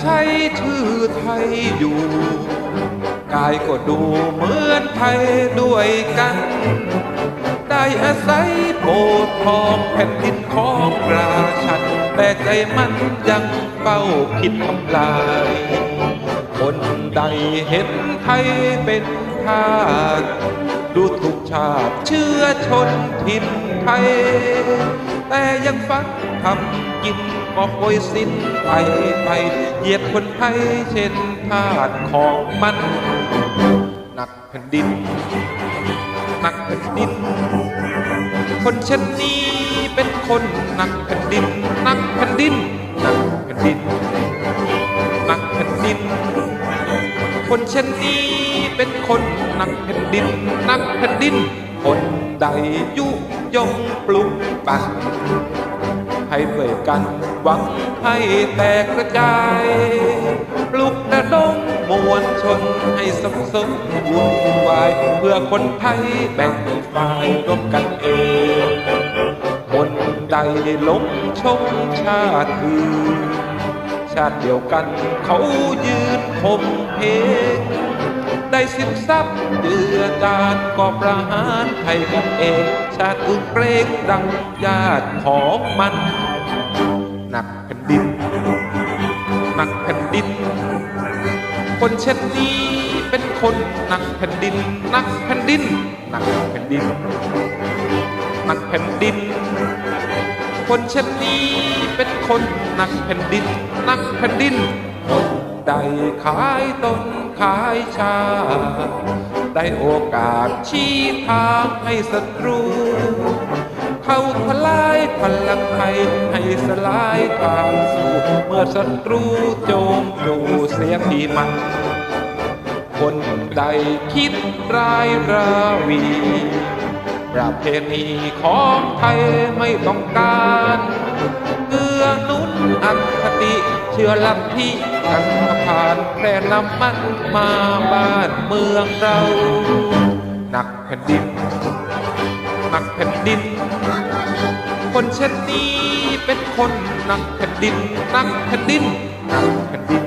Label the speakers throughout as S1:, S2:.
S1: ใช้ชื่อไทยอยู่ กายก็ดูเหมือนไทยด้วยกัน ได้อาศัยโบสถ์ทองแผ่นดินของราชัน แต่ใจมันยังเฝ้าคิดทำลาย คนใดเห็นไทยเป็นทาสดูถูกชาติเชื้อชนถิ่นไทย แต่ยังฟังทำกินก็โอยสิ้นไปไปเหยียดคนไทยเช่นทาสของมัน หนักแผ่นดิน หนักแผ่นดิน คนเช่นนี้เป็นคนหนักแผ่นดิน หนักแผ่นดิน หนักแผ่นดิน หนักแผ่นดิน คนเช่นนี้เป็นคนหนักแผ่นดิน หนักแผ่นดิน คนใดยุ ยงปลุกปั่นให้ด้วยกันหวังให้แตกกระจายปลุกระดมมวลชนให้สับสนวุ่นวาย เพื่อคนไทยแบ่งฝ่ายร่วมกันเองคนใดลงชมชาติอื่นชาติเดียวกันเขายืนคมเพง ได้สินทรัพย์เดือดานก็ประหารไทยกันเอง ชาติอื่นเกรงดังญาติของมัน หนักแผ่นดิน หนักแผ่นดิน คนเช่นนี้เป็นคนหนักแผ่นดินหนักแผ่นดินหนักแผ่นดินหนักแผ่นดิน คนเช่นนี้เป็นคนหนักแผ่นดินหนักแผ่นดินคนใดขายตน ขายชา ได้โอกาสชี้ทางให้ศัตรู เข้าทลายพลังไทยให้สลายทางสู่ เมื่อศัตรูโจมดูเสียทีมันคนใดคิดร้ายราวี ประเพณีของไทยไม่ต้องการ เกื้อหนุนอัคติเชื่อลัทธิ กันผ่านแพร่นำมันมาบ้านเมืองเรา หนักแผ่นดิน หนักแผ่นดิน คนเช่นนี้เป็นคนหนักแผ่นดินหนักแผ่นดินหนักแผ่นดิน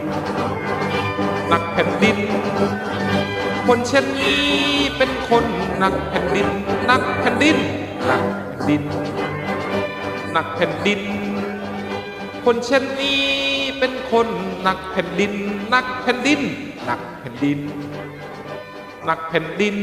S1: หนักแผ่นดิน คนเช่นนี้เป็นคนหนักแผ่นดินหนักแผ่นดินหนักแผ่นดินหนักแผ่นดิน คนเช่นนี้ เป็นคนหนักแผ่นดินหนักแผ่นดินหนักแผ่นดินหนักแผ่นดิน